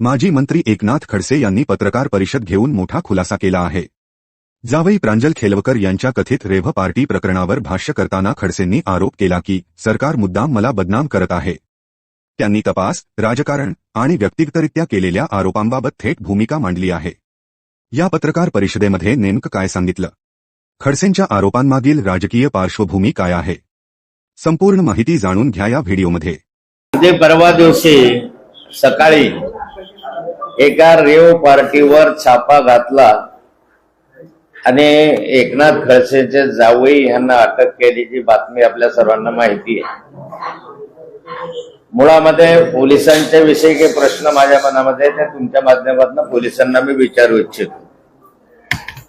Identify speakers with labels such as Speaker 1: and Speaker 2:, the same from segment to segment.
Speaker 1: माजी मंत्री एकनाथ खडसे यांनी पत्रकार परिषद घेऊन मोठा खुलासा केला आहे. जावई प्रांजल खेलवकर यांच्या कथित रेव्ह पार्टी प्रकरणावर भाष्य करताना खडसेंनी आरोप केला की सरकार मुद्दाम मला बदनाम करत आहे. त्यांनी तपास राजकारण आणि व्यक्तिगतरित्या केलेल्या आरोपांबाबत थेट भूमिका मांडली आहे. या पत्रकार परिषदेमध्ये नेमकं काय सांगितलं? खडसेंच्या आरोपांमागील राजकीय पार्श्वभूमी काय आहे? संपूर्ण माहिती जाणून घ्या या व्हिडिओमध्ये.
Speaker 2: परवा दिवशी सकाळी एका रेव पार्टीवर छापा घातला आणि एकनाथ खडसेचे जावई यांना अटक केलीची बातमी आपल्या सर्वांना माहिती आहे. मुळामध्ये पोलिसांच्या विषयी काही प्रश्न माझ्या मनामध्ये ते तुमच्या माध्यमातून पोलिसांना मी विचारू इच्छितो.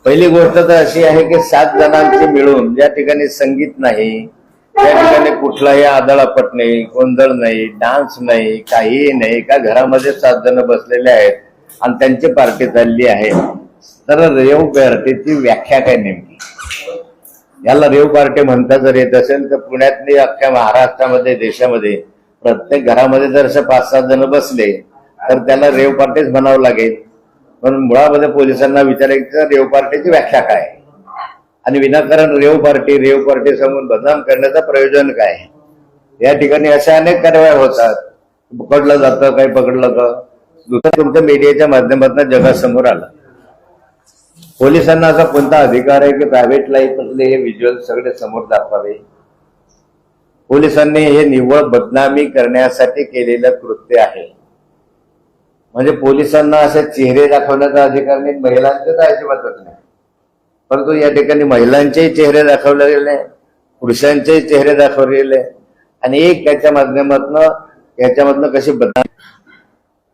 Speaker 2: पहिली गोष्ट तर अशी आहे की सात जणांची मिळून ज्या ठिकाणी संगीत नाही त्या ठिकाणी कुठलाही आदळापट नाही गोंधळ नाही डान्स नाही काहीही नाही का घरामध्ये सात जण बसलेले आहेत आणि त्यांची पार्टी चालली आहे. तर रेव पार्टीची व्याख्या काय नेमकी? याला रेव पार्टी म्हणता जर येत असेल तर पुण्यातली अख्ख्या महाराष्ट्रामध्ये देशामध्ये प्रत्येक घरामध्ये जर असे पाच सात जण बसले तर त्याला रेव पार्टीच म्हणावं लागेल. पण मुळामध्ये पोलिसांना विचारायचं रेव पार्टीची व्याख्या काय? आहे? आणि विनाकारण रेव पार्टी रेव पार्टी सांगून बदनाम करण्याचं प्रयोजन काय? या ठिकाणी अशा अनेक कारवाया होतात. पकडलं जातं काही पकडलं तर दुसरं तुमच्या मीडियाच्या माध्यमातून जगासमोर आलं. पोलिसांना असा कोणता अधिकार आहे की प्रायव्हेट लाईफमधले हे व्हिज्युअल सगळे समोर दाखवावे? पोलिसांनी हे निव्वळ बदनामी करण्यासाठी केलेलं कृत्य आहे. म्हणजे पोलिसांना असे चेहरे दाखवण्याचा अधिकार नाही महिलांचं तर अजिबातच नाही. परंतु या ठिकाणी महिलांचेही चेहरे दाखवले गेले पुरुषांचेही चेहरे दाखवले गेले. आणि एक याच्या माध्यमातून याच्यामधनं कशी बदल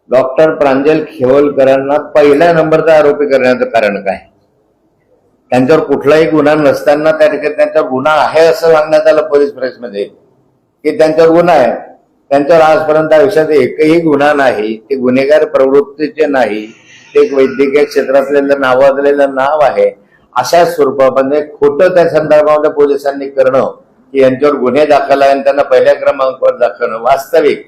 Speaker 2: डॉक्टर प्रांजल खेवलकरांना पहिल्या नंबरचा आरोपी करण्याचं कारण काय? त्यांच्यावर कुठलाही गुन्हा नसताना त्या ठिकाणी त्यांच्यावर गुन्हा आहे असं सांगण्यात आलं पोलीस प्रेसमध्ये. की त्यांच्यावर गुन्हा आहे. त्यांच्यावर आजपर्यंत आयुष्यात एकही गुन्हा नाही. ते गुन्हेगार प्रवृत्तीचे नाही. ते एक वैद्यकीय क्षेत्रातलेलं नावाजलेलं नाव आहे. अशा स्वरूपामध्ये खोटं त्या संदर्भामध्ये पोलिसांनी करणं की यांच्यावर गुन्हे दाखल आहे आणि त्यांना पहिल्या क्रमांकावर दाखवणं वास्तविक.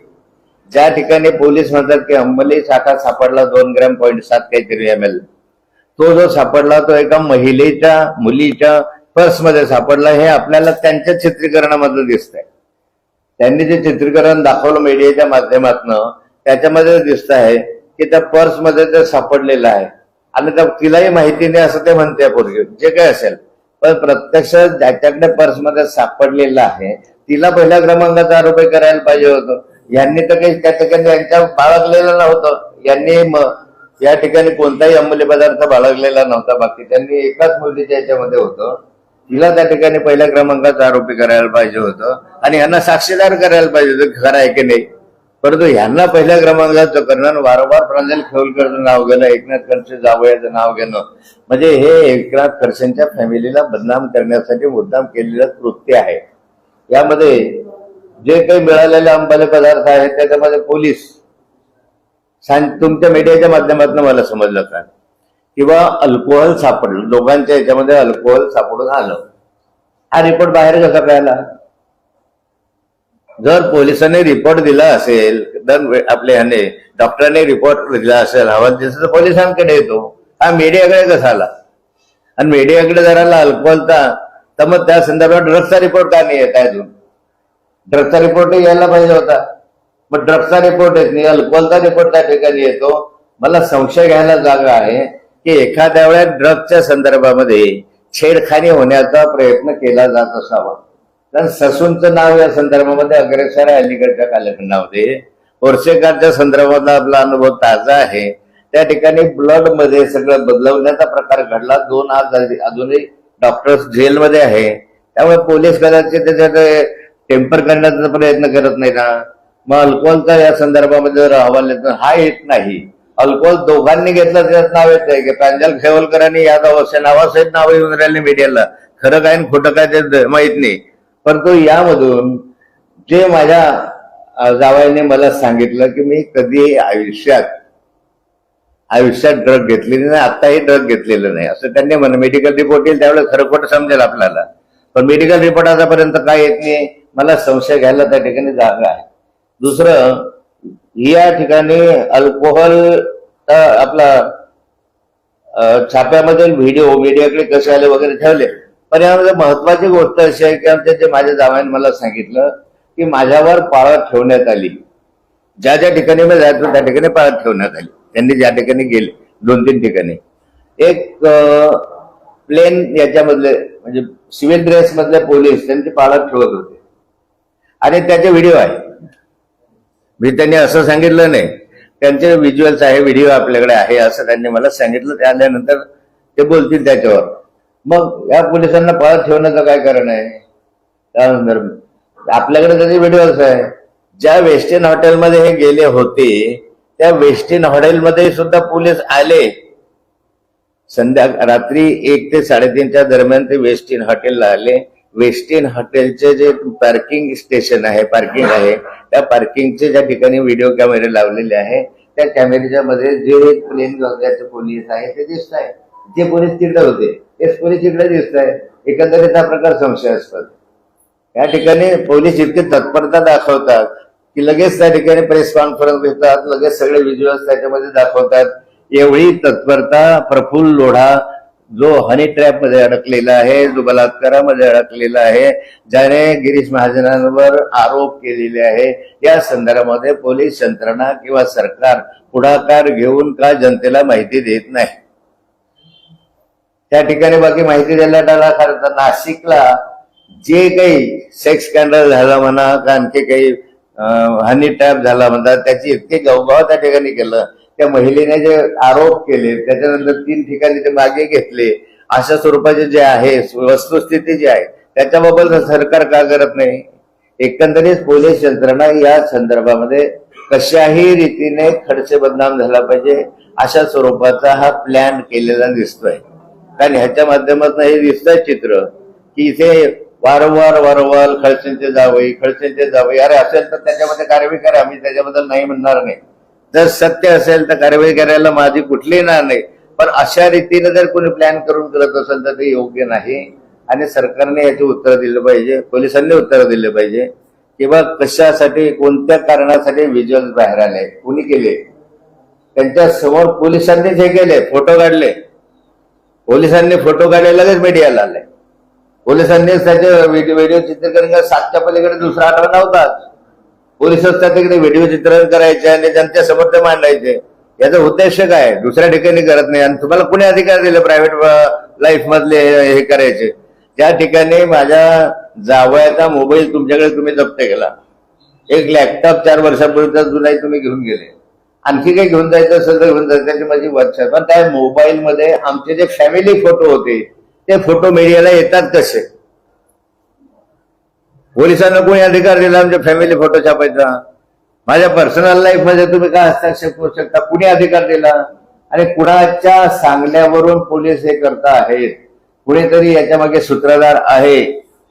Speaker 2: ज्या ठिकाणी पोलीस म्हणतात की अंमली साठा सापडला दोन ग्रॅम पॉईंट सात काहीतरी एम एल तो जो सापडला तो एका महिलेच्या मुलीच्या पर्समध्ये सापडला हे आपल्याला त्यांच्या चित्रीकरणामधलं आहे त्यांनी जे चित्रीकरण दाखवलं मीडियाच्या माध्यमातनं त्याच्यामध्ये दिसत आहे की त्या पर्समध्ये ते सापडलेलं आहे आणि त्या तिलाही माहिती नाही असं ते म्हणते पूर्वी जे काय असेल. पण प्रत्यक्ष ज्याच्याकडे पर्समध्ये सापडलेलं आहे तिला पहिल्या क्रमांकाचा आरोपी करायला पाहिजे होतं. यांनी तर काही त्या ठिकाणी यांच्या बाळगलेलं नव्हतं. यांनी या ठिकाणी कोणताही अंमली पदार्थ बाळगलेला नव्हता. बाकी त्यांनी एकाच मुलीच्या याच्यामध्ये होतं. तिला त्या ठिकाणी पहिल्या क्रमांकाचा आरोपी करायला पाहिजे होतं. आणि यांना साक्षीदार करायला पाहिजे होतं खरं आहे की नाही. परंतु ह्यांना पहिल्या क्रमांकाचं करणं वारंवार प्रांजल खेवलकरचं नाव घेणं एकनाथ खडसे जावयाचं नाव घेणं म्हणजे हे एकनाथ खडसेंच्या फॅमिलीला बदनाम करण्यासाठी मुद्दाम केलेलं कृत्य आहे. यामध्ये जे काही मिळालेले अंबाले पदार्थ आहेत त्याच्यामध्ये पोलीस सांग तुमच्या मीडियाच्या माध्यमातून मला समजलं का? किंवा अल्कोहोल सापडलं दोघांच्या याच्यामध्ये अल्कोहोल सापडून आलं. हा रिपोर्ट बाहेर कसा कळाला जर पोलिसांनी रिपोर्ट दिला असेल तर आपल्या ह्याने डॉक्टरांनी रिपोर्ट दिला असेल हवाल दिसत तर पोलिसांकडे येतो. हा मीडियाकडे कसा आला? आणि मीडियाकडे जर आला अल्कोहोलचा तर मग त्या संदर्भात ड्रग्सचा रिपोर्ट का नाही येत अजून? ड्रग्सचा रिपोर्ट यायला पाहिजे होता. मग ड्रग्सचा रिपोर्ट येत नाही अल्कोहोलचा रिपोर्ट त्या ठिकाणी येतो. मला संशय घ्यायला जागा आहे की एखाद्या वेळेस ड्रग्सच्या संदर्भामध्ये छेडखानी होण्याचा प्रयत्न केला जात असावा. कारण ससूनचं नाव या संदर्भामध्ये अग्रेसर आहे. अलीकडच्या कालखंडामध्ये. ओरसेकरच्या संदर्भातला आपला अनुभव ताजा आहे. त्या ठिकाणी ब्लडमध्ये सगळं बदलवण्याचा प्रकार घडला. दोन आज अजूनही डॉक्टर्स जेलमध्ये आहे. त्यामुळे पोलीस कदाचित त्याच्यात टेम्पर करण्याचा प्रयत्न करत नाही ना. मग अल्कोहोलचा या संदर्भामध्ये जर अहवाल येतो हा येत नाही. अल्कोहोल दोघांनी घेतलं त्याच्यात नाव येत आहे की प्रांजल खेवलकरांनी यादव असे नावासहित नाव येऊन राहिले मीडियाला. खरं काय खोटं काय ते माहीत नाही. परंतु यामधून जे माझ्या जावाईने जावयाने मला सांगितलं की मी कधी आयुष्यात आयुष्यात ड्रग घेतलेली नाही आत्ताही ड्रग घेतलेलं नाही. असं त्यांनी म्हणलं मेडिकल रिपोर्ट येईल त्यावेळेस खरं खोटं समजेल आपल्याला. पण मेडिकल रिपोर्ट आतापर्यंत काय येत नाही मला संशय घ्यायला त्या ठिकाणी जागा आहे. दुसरं या ठिकाणी अल्कोहोल आपला छाप्यामध्ये व्हिडिओ मीडियाकडे कसे आले वगैरे ठेवले. पण यामध्ये महत्वाची गोष्ट अशी आहे की आमच्या जे माझ्या जावयाने मला सांगितलं की माझ्यावर पाळत ठेवण्यात आली. ज्या ज्या ठिकाणी मी जायचो त्या ठिकाणी पाळत ठेवण्यात आली. त्यांनी ज्या ठिकाणी गेले दोन तीन ठिकाणी. एक प्लेन याच्यामधले म्हणजे सिव्हिल ड्रेस मधले पोलीस त्यांची पाळत ठेवत होते. आणि त्याचे व्हिडिओ आहे. मी त्यांनी असं सांगितलं नाही. त्यांचे व्हिज्युअल्स आहे व्हिडिओ आपल्याकडे आहे असं त्यांनी मला सांगितलं. त्यानंतर आल्यानंतर ते बोलतील त्याच्यावर. मग या पोलिसांना पळत ठेवण्याचं काय कारण आहे? त्यानंतर आपल्याकडे त्याचे व्हिडिओज आहे. ज्या वेस्टर्न हॉटेलमध्ये हे गेले होते त्या वेस्टर्न हॉटेलमध्ये सुद्धा पोलीस आले. संध्या रात्री एक ते साडेतीनच्या दरम्यान ते वेस्ट इन हॉटेलला आले. वेस्टर्न हॉटेलचे जे पार्किंग स्टेशन आहे पार्किंग आहे त्या पार्किंगचे ज्या ठिकाणी व्हिडिओ कॅमेरे लावलेले आहे त्या कॅमेऱ्याच्या मध्ये जे प्लेन गंगाचे पोलीस आहे ते दिसत आहे जे पोलीस तिकडे होते. तेच पोलीस तिकडे दिसत आहे एकंदरीत हा प्रकार संशयास्पद या ठिकाणी पोलीस इतकी तत्परता दाखवतात की लगेच त्या ठिकाणी प्रेस कॉन्फरन्स घेतात लगेच सगळे व्हिज्युअल्स त्याच्यामध्ये दाखवतात. एवढी तत्परता प्रफुल्ल लोढा जो हनी ट्रॅपमध्ये अडकलेला आहे जो बलात्कारामध्ये अडकलेला आहे ज्याने गिरीश महाजनांवर आरोप केलेले आहे या संदर्भामध्ये पोलीस यंत्रणा किंवा सरकार पुढाकार घेऊन का जनतेला माहिती देत नाही? त्या ठिकाणी बाकी माहिती द्यायला टाला खरं तर नाशिकला जे काही सेक्स स्कॅन्डल झाला म्हणा का आणखी काही हनी टॅप झाला म्हणतात त्याची इतके गवगाव त्या ठिकाणी केलं. त्या महिलेने जे आरोप केले त्याच्यानंतर तीन ठिकाणी ते मागे घेतले. अशा स्वरूपाचे जे आहे वस्तुस्थिती जी आहे त्याच्याबाबत सरकार का करत नाही? एकंदरीत पोलीस यंत्रणा या संदर्भामध्ये कशाही रीतीने खडसे बदनाम झाला पाहिजे अशा स्वरूपाचा हा प्लॅन केलेला दिसतोय. कारण ह्याच्या माध्यमातून हे दिसतंय चित्र की इथे वारंवार वारंवार खडसेंचे जावई खडसेंचे जावई अरे असेल तर त्याच्यामध्ये कारवाई करा आम्ही त्याच्याबद्दल नाही म्हणणार नाही. जर सत्य असेल तर कारवाई करायला माझी कुठलीही ना नाही. पण अशा रीतीने जर कोणी प्लॅन करून करत असेल तर ते योग्य नाही. आणि सरकारने याचे उत्तर दिलं पाहिजे पोलिसांनी उत्तर दिले पाहिजे किंवा कशासाठी कोणत्या कारणासाठी व्हिज्युअल बाहेर आले कोणी केले? त्यांच्यासमोर पोलिसांनी जे केले फोटो काढले. पोलिसांनी फोटो काढले लगेच मीडियाला आले. पोलिसांनीच त्याचे व्हिडिओ चित्रीकरण सातच्या पलीकडे दुसरा आठवडा नव्हताच पोलिसच त्या तिकडे व्हिडिओ चित्रण करायचे आणि जनते समोर ते मांडायचे. याचा उद्देश काय? दुसऱ्या ठिकाणी करत नाही. आणि तुम्हाला कुणी अधिकार दिले प्रायव्हेट लाईफ मधले हे करायचे? त्या ठिकाणी माझ्या जावयाचा मोबाईल तुमच्याकडे तुम्ही जप्त केला. एक लॅपटॉप चार वर्षापूर्वीचा जुनाही तुम्ही घेऊन गेले. आणखी काही घेऊन जायचं असेल तर घेऊन जायचं. त्याची माझी वर्षा पण त्या मोबाईल मध्ये आमचे जे फॅमिली फोटो होते ते फोटो मीडियाला येतात कसे? पोलिसांना कोणी अधिकार दिला आमच्या फॅमिली फोटो छापायचा? माझ्या पर्सनल लाईफमध्ये तुम्ही काय हस्तक्षेप करू शकता? कुणी अधिकार दिला? आणि कुणाच्या सांगण्यावरून पोलीस हे करता आहेत कुणीतरी याच्या मागे सूत्रधार आहे.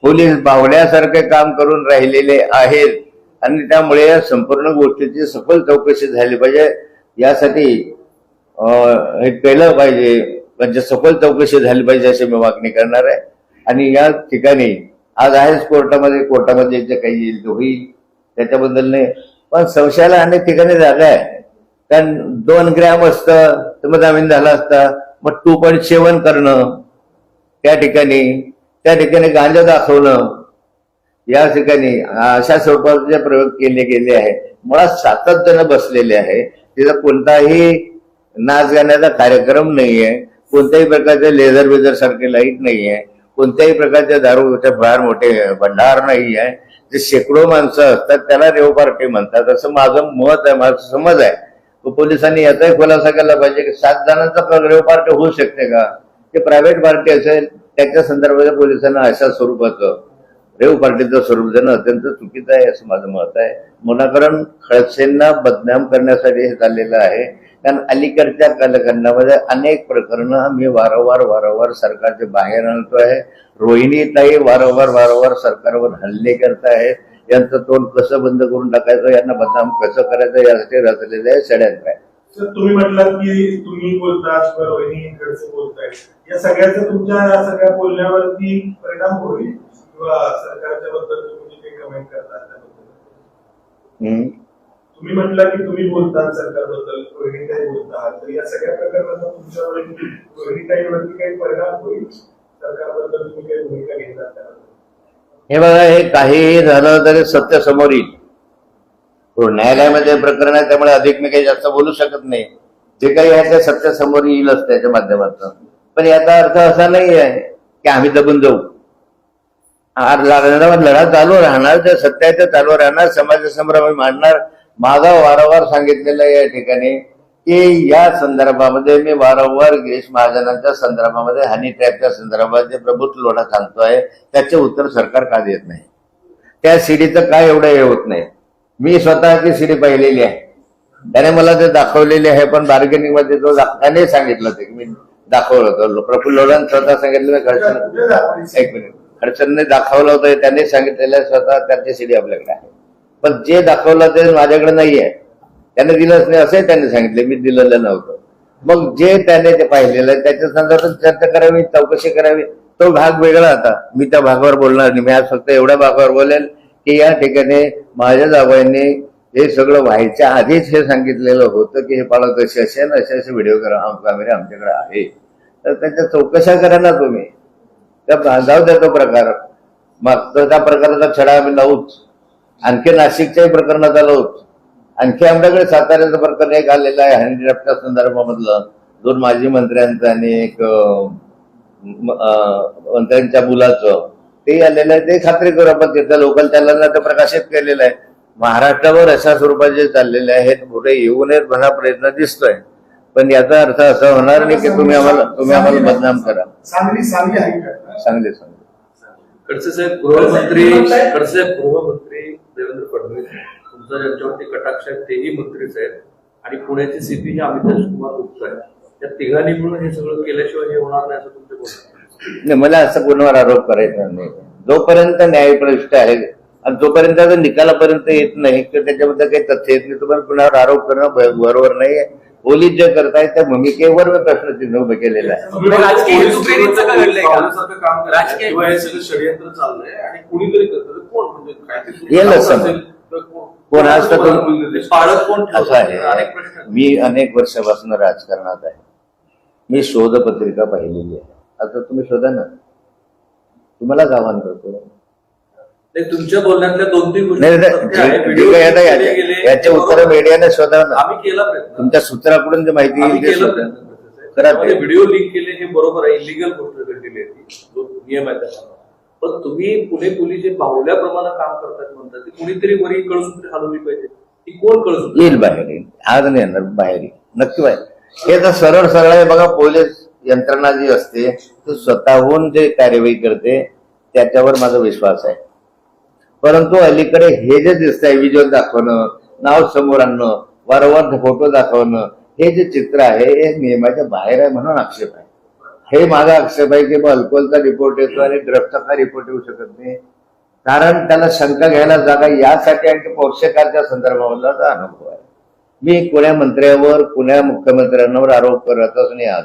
Speaker 2: पोलीस बावड्यासारखे काम करून राहिलेले आहेत. आणि त्यामुळे या संपूर्ण गोष्टीची सखोल चौकशी झाली पाहिजे. यासाठी हे केलं पाहिजे. म्हणजे सखोल चौकशी झाली पाहिजे अशी मी मागणी करणार आहे. आणि या ठिकाणी आज आहेच कोर्टामध्ये कोर्टामध्ये जे काही येईल होईल त्याच्याबद्दल नाही. पण संशयाला अनेक ठिकाणी जागा आहे. कारण दोन ग्रॅम असतं तर मग जामीन झाला असता. मग टू पॉईंट सेवन करणं त्या ठिकाणी त्या ठिकाणी गांजा दाखवणं या ठिकाणी अशा स्वरूपाचे प्रयोग केले गेले आहेत. मुळात सातत्यानं बसलेले आहे. तिथं कोणताही नाच गाण्याचा कार्यक्रम नाहीये. कोणत्याही प्रकारचे लेझर बेझर सारखे लाइट नाहीये. कोणत्याही प्रकारचे दारूचे फार मोठे भंडार नाही आहे जे शेकडो माणसं असतात त्याला रेव पार्टी म्हणतात. असं माझं मत आहे माझं समज आहे. पोलिसांनी याचाही खुलासा केला पाहिजे की सात जणांचा रेव पार्टी होऊ शकते का? ते प्रायव्हेट पार्टी असेल त्याच्या संदर्भात पोलिसांना अशा स्वरूपाचं रेव पार्टीचं स्वरूप देणं अत्यंत चुकीचं आहे असं माझं मत आहे. मुलाकरण खडसेंना बदनाम करण्यासाठी हे चाललेलं आहे. कारण अलीकडच्या कालखंडामध्ये अनेक प्रकरणं मी वारंवार वारंवार सरकारचे बाहेर आणतो आहे. रोहिणीताई वारंवार वारंवार सरकारवर हल्ले करत आहेत यांचं तोंड कसं बंद करून टाकायचं यांना बदनाम कसं करायचं यासाठी रचलेलं आहे षड्यंत्र आहे.
Speaker 3: तुम्ही म्हटलात की तुम्ही बोलता रोहिणी खडसे बोलताय या सगळ्याचा तुमच्या सगळ्या बोलण्यावरती परिणाम होईल? किंवा सरकारच्या बद्दल तुम्ही जे काही कमेंट करता त्याबद्दल?
Speaker 2: हम्म.
Speaker 3: तुम्ही म्हटलं की तुम्ही बोलतात सरकारबद्दल रोहिणीताई बोलतात. तर या सगळ्या प्रकरणाचा तुमच्यावर रोहिणीताईवरती काही परिणाम होईल? सरकारबद्दल तुम्ही काही भूमिका घेतात
Speaker 2: हे बघा हे काहीही झालं तरी सत्य समोर येईल. हो, न्यायालयामध्ये प्रकरण आहे त्यामुळे अधिक मी काही जास्त बोलू शकत नाही. जे काही आहे ते सत्य समोर येईलच त्याच्या माध्यमातून. पण याचा अर्थ असा नाही आहे की आम्ही दबून जाऊ. लढा लढा चालू राहणार त्या सत्याच्या चालू राहणार समाजासमोर आम्ही मांडणार. माझा वारंवार सांगितलेलं या ठिकाणी की या संदर्भामध्ये मी वारंवार गिरीश महाजनांच्या संदर्भामध्ये हनी ट्रॅपच्या संदर्भात जे प्रभुत्व लोढा सांगतोय त्याचे उत्तर सरकार का देत नाही? त्या सीडीचं काय एवढं हे होत नाही? मी स्वतःची सीडी पाहिलेली आहे. त्याने मला ते दाखवलेले आहे पण बार्गेनिंगमध्ये तो त्याने सांगितलं ते मी दाखवलं होतं. प्रफुल्ल लोढांनी स्वतः सांगितलं खडचण एक मिनिट. खडचणने दाखवलं होतं त्यांनी सांगितलेलं आहे स्वतः त्यांची सीडी आपल्याकडे आहे. पण जे दाखवलं ते माझ्याकडे नाही आहे त्याने दिलंच नाही असंही त्यांनी सांगितले. मी दिलेलं नव्हतं. मग जे त्याने ते पाहिलेलं आहे त्याच्या संदर्भात चर्चा करावी चौकशी करावी. तो भाग वेगळा आता मी त्या भागावर बोलणार नाही. मी आज फक्त एवढ्या भागावर बोलेल की या ठिकाणी माझ्या जाबाईंनी हे सगळं व्हायच्या आधीच हे सांगितलेलं होतं की हे पाळत असे असे ना असे असे व्हिडिओ करा कॅमेरे आमच्याकडे आहे. तर त्याच्या चौकशा करा ना तुम्ही. त्या जाऊ द्या तो प्रकार. मग तर त्या प्रकाराचा छडा आम्ही लावूच. आणखी नाशिकच्याही प्रकरणात लावूच. आणखी आमच्याकडे साताऱ्याचं प्रकरण एक आलेलं आहे हँडीक्राफ्टच्या संदर्भामधलं. दोन माजी मंत्र्यांचं आणि एक मंत्र्यांच्या मुलाचं. ते आलेलं आहे ते खात्री करू आपण तिथल्या लोकल चॅनलला ते प्रकाशित केलेलं आहे. महाराष्ट्रावर अशा स्वरूपात जे चाललेले आहेत पुढे येऊ नयेत म्हणा प्रयत्न दिसतोय. पण याचा अर्थ असा होणार नाही की तुम्ही आम्हाला तुम्ही आम्हाला बदनाम करा.
Speaker 3: सांगली सांगली आहे घटना
Speaker 2: चांगले सांगले.
Speaker 4: खडसे साहेब गृहमंत्री खडसे साहेब गृहमंत्री देवेंद्र फडणवीस तुमचा ज्यांच्यावरती कटाक्ष आहे तेही मंत्रीच आहेत आणि पुण्याची सीपी ही अमितेश कुमार गुप्ता आहे त्या तिघांनी मिळून हे सगळं केल्याशिवाय हे होणार नाही असं तुमचं बोलणं
Speaker 2: नाही मला असं कोणावर आरोप करायचा नाही. जोपर्यंत न्यायप्रविष्ट आहे आणि जोपर्यंत निकालापर्यंत येत नाही किंवा त्याच्याबद्दल काही तथ्य येत नाही तुम्हाला कुणावर आरोप करणं बरोबर नाही पोलीस जे करतायत त्या भूमिकेवर मी प्रश्नचिन्ह उभं केलेलं आहे.
Speaker 5: राजकीय
Speaker 4: षडयंत्र चाललंय आणि कुणीतरी करतं कोण? म्हणजे कोण-
Speaker 2: कोण आज असं आहे. मी अनेक वर्षापासून राजकारणात आहे. मी शोध पत्रिका पाहिलेली आहे. आता तुम्ही शोधा ना. तुम्हालाच आव्हान करतो
Speaker 4: तुमच्या बोलण्यातल्या दोन तीन गोष्टी
Speaker 2: याचे उत्तर. मीडियाने ना
Speaker 4: आम्ही केला प्रयत्न.
Speaker 2: तुमच्या सूत्राकडून जे माहिती
Speaker 4: केलं. प्रयत्न. त्यामध्ये व्हिडिओ लिंक केले हे बरोबर आहे. इलिगल गोष्ट घडलेली आहे नियम आहे त्याचा. पण तुम्ही पुणे पोलीस जे बाहुल्याप्रमाणे काम करतात म्हणतात ते कुणीतरी वरी कळसूत्री हलवली पाहिजे. ती कोण कळसूत्री
Speaker 2: येईल बाहेर येईल. आज नाही येणार बाहेर येईल. नक्की बाहेर. हे तर सरळ सरळ आहे बघा पोलीस यंत्रणा जी असते ती स्वतःहून जे कार्यवाही करते त्याच्यावर माझा विश्वास आहे. परंतु अलीकडे हे जे दिसतंय व्हिज्युअल दाखवणं नाव समोर आणणं वारंवार फोटो दाखवणं हे जे चित्र आहे हे नियमाच्या बाहेर आहे म्हणून आक्षेप आहे. हे माझा आक्षेप आहे की मग अल्कोहोलचा रिपोर्ट येतो आणि ड्रग्सचा का रिपोर्ट येऊ शकत नाही. कारण त्याला शंका घ्यायला जागा यासाठी आणि ते संदर्भामधला अनुभव आहे. मी पुण्या मंत्र्यावर पुण्या मुख्यमंत्र्यांवर आरोप करतच नाही आज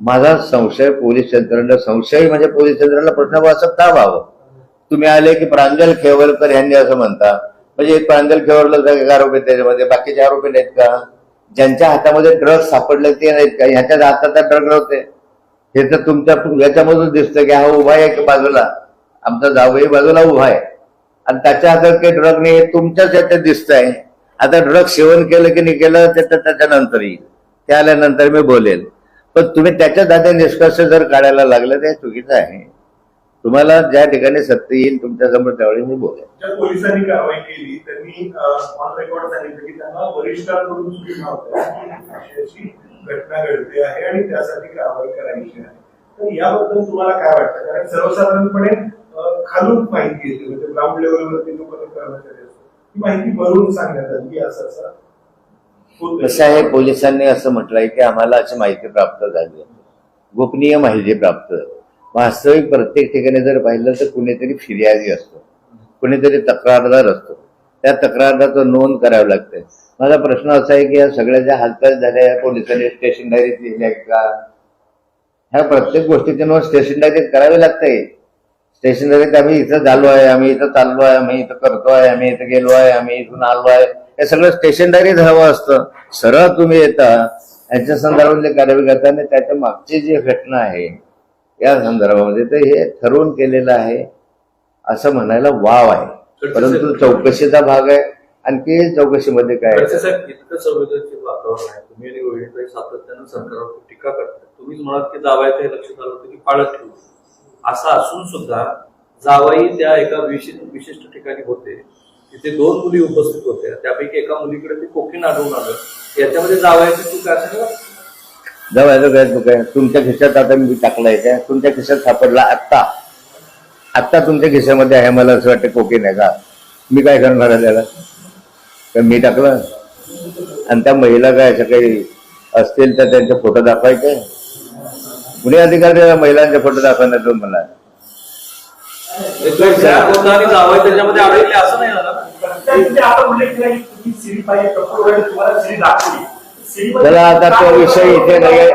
Speaker 2: माझा संशय पोलीस यंत्रणा संशय म्हणजे पोलीस यंत्रणेला प्रश्न असं का व्हावं? तुम्ही आले की प्रांजल खेवलकर यांनी असं म्हणता. म्हणजे प्रांजल खेवलकर एक आरोपी त्याच्यामध्ये. बाकीचे आरोपी नाहीत का? ज्यांच्या हातामध्ये ड्रग सापडले ते नाहीत का? ह्याच्या हातात ड्रग नव्हते. हे तर तुमच्या याच्यामधून दिसतं की हा उभा आहे की बाजूला. आमचा जावई बाजूला उभा आहे. आणि त्याच्या हातात काही ड्रग नाही हे तुमच्याच याच्यात दिसत आहे आता ड्रग सेवन केलं की नाही केलं ते तर त्याच्यानंतर येईल. ते आल्यानंतर मी बोलेल. पण तुम्ही त्याच्या दादा निष्कर्ष जर काढायला लागलं ते चुकीचं आहे. तुम्हाला ज्या ठिकाणी सत्य येईल तुमच्यासमोर त्यावेळी मी
Speaker 3: ज्या पोलिसांनी कारवाई केली त्यांनी ऑन रेकॉर्ड सांगितलं की त्यांना वरिष्ठांकडून सूचना होत्या अशी घटना घडते आहे आणि त्यासाठी कारवाई करायची आहे. तर याबद्दल तुम्हाला काय वाटतं? कारण सर्वसाधारणपणे खालून माहिती येते. म्हणजे ग्राउंड लेवलवरती जो कोणी कर्मचारी असतो ती माहिती भरून सांगण्यात आली. की असं असं.
Speaker 2: कसं आहे पोलिसांनी असं म्हटलंय की आम्हाला अशी माहिती प्राप्त झाली. गोपनीय माहिती प्राप्त वास्तविक प्रत्येक ठिकाणी जर पाहिलं तर कुणीतरी फिर्यादी असतो. कुणीतरी तक्रारदार असतो. त्या तक्रारदाचं नोंद करावं लागते. माझा प्रश्न असा आहे की या सगळ्या ज्या हालचाल झाल्या या पोलिसांनी स्टेशन डायरीत लिहिल्या का? ह्या प्रत्येक गोष्टीची नोंद स्टेशन डायरीत करावी लागते स्टेशन डायरीत आम्ही इथं झालो आहे आम्ही इथं चाललो आहे आम्ही इथं करतो आहे आम्ही इथं गेलो आहे आम्ही इथून आलो आहे. हे सगळं स्टेशन डायरीत हवं असतं. सरळ तुम्ही येता याच्या संदर्भातले कारवाई करताना त्याच्या मागची जी घटना आहे या संदर्भामध्ये तर हे ठरवून केलेलं आहे असं म्हणायला वाव आहे. परंतु चौकशीचा भाग आहे. आणखी चौकशीमध्ये काय
Speaker 4: इतकं संवेदनशील वातावरण आहे. तुम्ही आणि रोहिणीताई सातत्यानं सरकारवर टीका करताय. तुम्हीच म्हणाल की जावायचं हे लक्षात आलं होतं की पाळत ठेवू. असं असून सुद्धा जावाई त्या एका विशिष्ट विशिष्ट ठिकाणी होते. तिथे दोन मुली उपस्थित होत्या. त्यापैकी एका मुलीकडे ते कोकीन आढळून आलं. याच्यामध्ये जावायची चूक असेल ना?
Speaker 2: जवळ काय तू काय तुमच्या खिशात आता मी टाकलाय काय तुमच्या खिशात सापडला आत्ता. आत्ता तुमच्या खिशामध्ये आहे मला असं वाटतं कोकीन आहे का? मी काय करणार त्याला? तर मी टाकलं. आणि त्या महिला काय असं काही असतील तर त्यांचे फोटो दाखवायचे. कुणी अधिकार दिला महिलांचे फोटो दाखवण्याचं मला
Speaker 4: त्याच्यामध्ये
Speaker 2: चला आता तो विषय इथे
Speaker 3: नाही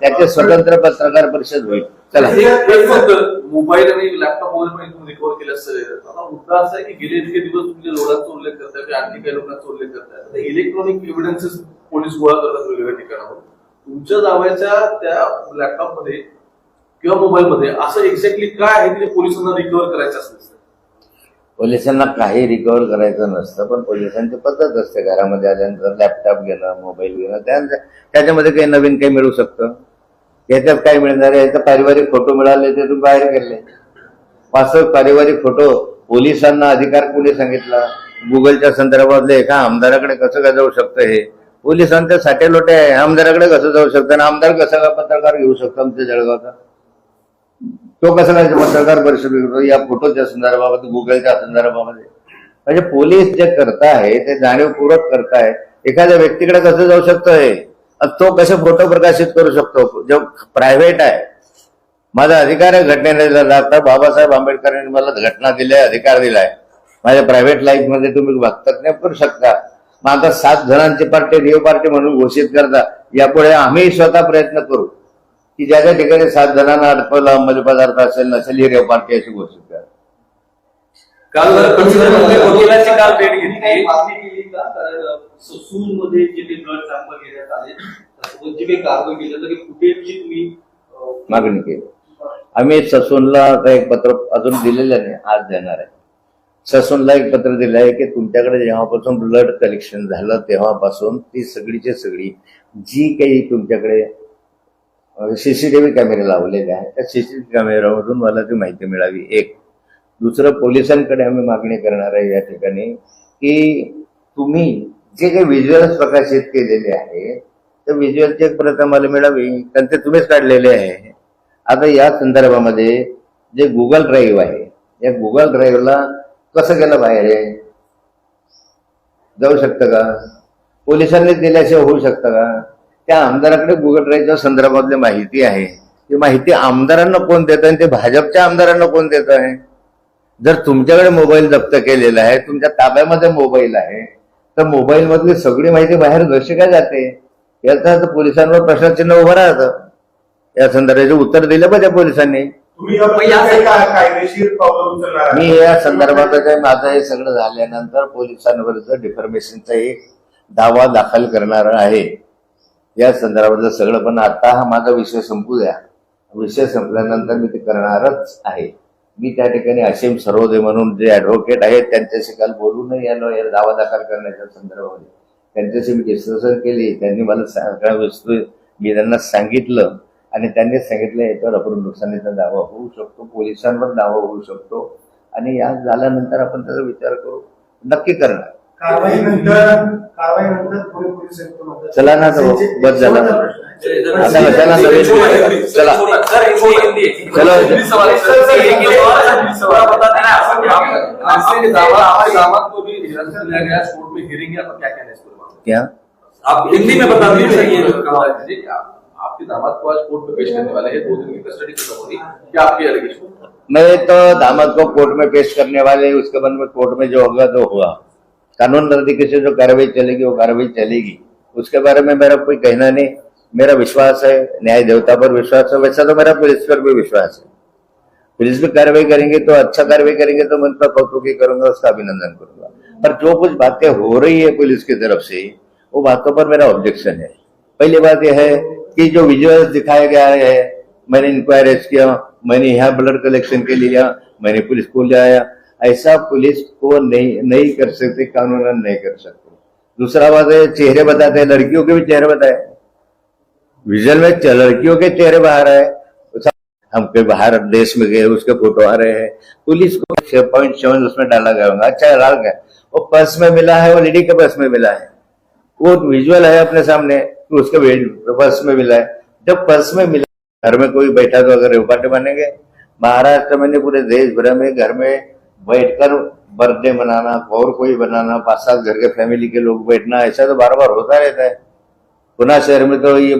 Speaker 2: त्याचे स्वतंत्र पत्रकार परिषद होईल. चला.
Speaker 4: मोबाईल आणि लॅपटॉप वगैरे पण इथून रिकव्हर केलं आता मुद्दा असा आहे की गेले इतके दिवस तुमच्या लोडांचा उल्लेख करताय की आणखी काही लोकांचा उल्लेख करताय. इलेक्ट्रॉनिक एव्हिडन्सेस पोलीस गोळा करतात वेगवेगळ्या ठिकाणावर तुमच्या दाव्याच्या त्या लॅपटॉपमध्ये किंवा मोबाईल मध्ये असं एक्झॅक्टली काय आहे की पोलिसांना रिकव्हर करायचं असेल?
Speaker 2: पोलिसांना काही रिकव्हर करायचं नसतं पण पोलिसांची पद्धत असते. घरामध्ये आल्यानंतर लॅपटॉप घेणं मोबाईल घेणं त्या- त्याच्यामध्ये काही नवीन काही मिळू शकतं. याच्यात काय मिळणार आहे? याचा पारिवारिक फोटो मिळाले ते तुम्ही बाहेर गेले. पाच पारिवारिक फोटो पोलिसांना अधिकार कोणी सांगितला? गुगलच्या संदर्भातले एका आमदाराकडे कसं काय जाऊ शकतं हे? पोलिसांचे साठे लोटे आहे. आमदाराकडे कसं जाऊ शकतं? आणि आमदार कसा काय पत्रकार घेऊ शकतो आमच्या जळगावचा? तो कसा काय पत्रकार परिषद घेतो या फोटोच्या संदर्भामध्ये गुगलच्या संदर्भामध्ये. म्हणजे पोलीस जे करताय ते जाणीवपूर्वक करताय एखाद्या व्यक्तीकडे कसं जाऊ शकतं हे? आणि तो कसे फोटो प्रकाशित करू शकतो? जो प्रायव्हेट आहे. माझा अधिकार आहे घटनेने डॉक्टर बाबासाहेब आंबेडकरांनी मला घटना दिल्या अधिकार दिलाय. माझ्या प्रायव्हेट लाईफमध्ये तुम्ही नाही करू शकता. मग आता सात जणांची पार्टी रिओ पार्टी म्हणून घोषित करता. यापुढे आम्ही स्वतः प्रयत्न करू. की ज्या ज्या ठिकाणी सात जणांना अडकवलं अंमली पदार्थ असेल नसेल ही रेव पार्टी अशी घोषित करा
Speaker 4: काल खडसे साहेबांनी वकिलाची काल भेट
Speaker 5: काही
Speaker 4: घेतली
Speaker 5: मागणी केली का? कारण ससून मध्ये जे काही ब्लड सॅम्पल घेण्यात आले त्यासोबत जी काही कारवाई केली तरी फुटेजची तुम्ही अं,
Speaker 2: मागणी केली. आम्ही ससूनला आता एक पत्र अजून दिलेलं नाही आज देणार आहे. ससूनला एक पत्र दिलं आहे की तुमच्याकडे जेव्हापासून ब्लड कलेक्शन झालं तेव्हापासून ती सगळीची सगळी जी काही तुमच्याकडे सीसीटीव्ही कॅमेरे लावलेले आहेत. त्या सीसीटीव्ही कॅमेऱ्यामधून मला ती माहिती मिळावी. एक दुसरं पोलिसांकडे आम्ही मागणी करणार आहे या ठिकाणी की तुम्ही जे काही व्हिज्युअल्स प्रकाशित केलेले आहे त्या व्हिज्युअलची एक प्रत आम्हाला मिळावी. कारण ते तुम्हीच काढलेले आहे. आता या संदर्भामध्ये जे गुगल ड्राईव्ह आहे या गुगल ड्राईव्हला कसं गेलं बाहेर आहे जाऊ शकतं का? पोलिसांनी दिल्याशिवाय होऊ शकतं का? त्या आमदाराकडे गुगल ड्राईव्हच्या संदर्भातली माहिती आहे. ती माहिती आमदारांना कोण देत आहे ते भाजपच्या आमदारांना कोण देत आहे? जर तुमच्याकडे मोबाईल जप्त केलेला आहे तुमच्या ताब्यामध्ये मोबाईल आहे तर मोबाईल मधली सगळी माहिती बाहेर कशी काय जाते? याचा पोलिसांवर प्रश्नचिन्ह उभं राहतं. या संदर्भाचे उत्तर दिलं पाहिजे पोलिसांनी? मी या संदर्भात जे माझं हे सगळं झाल्यानंतर पोलिसांवरच डिफॉर्मेशनचा एक दावा दाखल करणार आहे. या संदर्भातलं सगळं पण आता हा माझा विषय संपू द्या. विषय संपल्यानंतर मी ते करणारच आहे. मी त्या ठिकाणी असीम सरोदे म्हणून जे ऍडव्होकेट आहेत त्यांच्याशी काल बोलूनही या दावा दाखल करण्याच्या संदर्भामध्ये. त्यांच्याशी मी डिस्कशन केली त्यांनी मला सगळ्या वस्तू मी त्यांना सांगितलं आणि त्यांनी सांगितलं याच्यावर आपण नुकसानीचा दावा होऊ शकतो पोलिसांवर दावा होऊ शकतो. आणि या झाल्यानंतर आपण त्याचा विचार करू. नक्की करणार.
Speaker 3: कारवाईनंतर कारवाईनंतर पुणे पोलीस आयुक्त महोदय-
Speaker 2: चला ना तो, बस झाला.
Speaker 3: शेवटचा प्रश्न आहे.
Speaker 2: आता कशाला नवीन- चला.
Speaker 4: सर हिंदी हिंदी
Speaker 2: चलो.
Speaker 4: हिंदी सवाल सर सर हिंदी सवाल है, हिंदी सवाल बता देना आप आपसे दावा आपके दामाद को भी हिरासत में लिया गया कोर्ट में हियरिंग है आपका क्या कहना है इस पर
Speaker 2: क्या
Speaker 4: आप हिंदी में बता दीजिए ये जो कहा है जी, आप- आपके दामाद को आज कोर्ट में पेश करने वाले हैं दो दिन की कस्टडी खत्म होगी क्या आपकी एलिगेशन
Speaker 2: मैं तो दामाद को कोर्ट में पेश करने वाले उसके बाद में कोर्ट में जो होगा तो होगा कानून तरीके से जो कार्रवाई चलेगी, वो कार्रवाई चलेगी। उसके बारे में मेरा कोई कहना नहीं। मेरा विश्वास है, न्याय देवता पर विश्वास है, वैसा तो मेरा पुलिस पर भी विश्वास है। पुलिस भी कार्रवाई करेंगे तो अच्छा कार्रवाई करेंगे तो मैं उनका कौतुक करूँगा, उसका अभिनंदन करूँगा। पर जो कुछ बातें हो रही है पुलिस की तरफ़ से, वो बातों पर मेरा ऑब्जेक्शन है। पहली बात यह है कि जो विजुअल्स दिखाया गया है, मैंने इंक्वायरीज किया, मैंने यहाँ ब्लड कलेक्शन के लिया मैंने पुलिस को ले आया। ऐसा पुलिस को नहीं नहीं कर सकते, कानून नहीं कर सकते। दूसरा बात है, चेहरे बताते हैं, लड़कियों के भी चेहरे बताए। विजुअल में लड़कियों के चेहरे बाहर है हम के बाहर, देश में गए, उसके फ़ोटो आ रहे हैं। पुलिस को छह पॉइंट सेवन उसमें डाला गया होगा। अच्छा डाल गया। वो पर्स में मिला है, वो लेडी के पर्स में मिला है। वो विजुअल है अपने सामने, उसके पर्स में मिला है। जब पर्स में मिला, घर में कोई बैठा तो अगर रेवपाटे बनेंगे। महाराष्ट्र में पूरे देश भर में, घर में बैठकर बर्थडे मनाना और कोई बनाना पांच सात घर के फैमिली के लोग बैठना ऐसा तो बार बार होता रहता है। पुनः शहर में तो ये